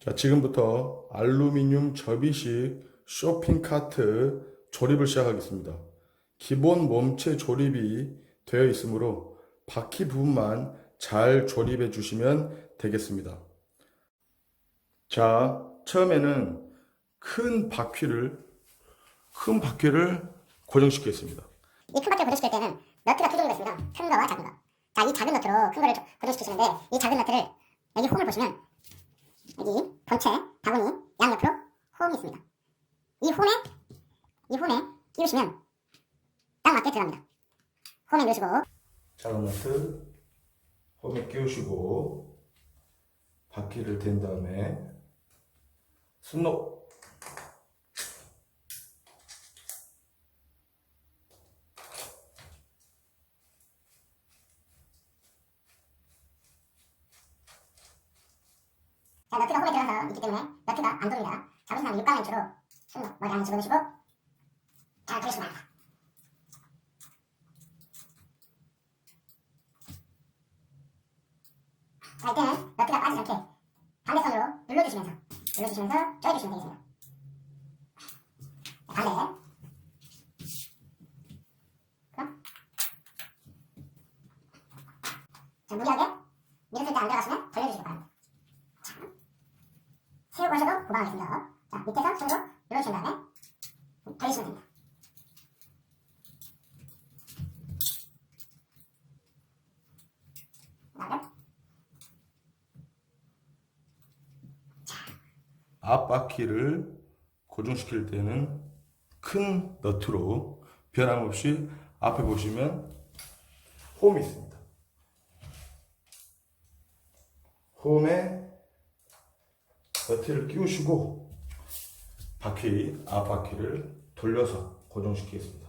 자, 지금부터 알루미늄 접이식 쇼핑 카트 조립을 시작하겠습니다. 기본 몸체 조립이 되어 있으므로 바퀴 부분만 잘 조립해 주시면 되겠습니다. 자, 처음에는 큰 바퀴를 큰 바퀴를 고정시키겠습니다. 이 큰 바퀴를 고정시킬 때는 너트가 두 종류가 있습니다. 큰 거와 작은 거. 자, 이 작은 너트로 큰 거를 조- 고정시키시는데 이 작은 너트를 여기 홈을 보시면 여기 본체, 바구니, 양옆으로 홈이 있습니다. 이 홈에 이 홈에 끼우시면 딱 맞게 들어갑니다. 홈에 넣으시고 작은 너트 홈에 끼우시고 바퀴를 댄 다음에 스노 자, 있기 때문에 너트가 안 돌립니다. 잡으신 다음에 육각면추로 손 머리 안에 집어넣으시고 잘 돌리시면 됩니다. 자, 이때는 너트가 빠지지 않게 반대손으로 눌러주시면서 눌러주시면서 조여주시면 되겠습니다. 자, 반대. 그럼 자, 무리하게 밀었을 때 안 들어가시면 돌려주시기 바랍니다. 자, 세우고 하셔도 고방하겠습니다. 자, 밑에서 손으로 눌러주신 다음에 돌리시면 됩니다. 앞바퀴를 고정시킬 때는 큰 너트로 변함없이 앞에 보시면 홈이 있습니다. 홈에 버티를 끼우시고 바퀴 앞바퀴를 돌려서 고정시키겠습니다.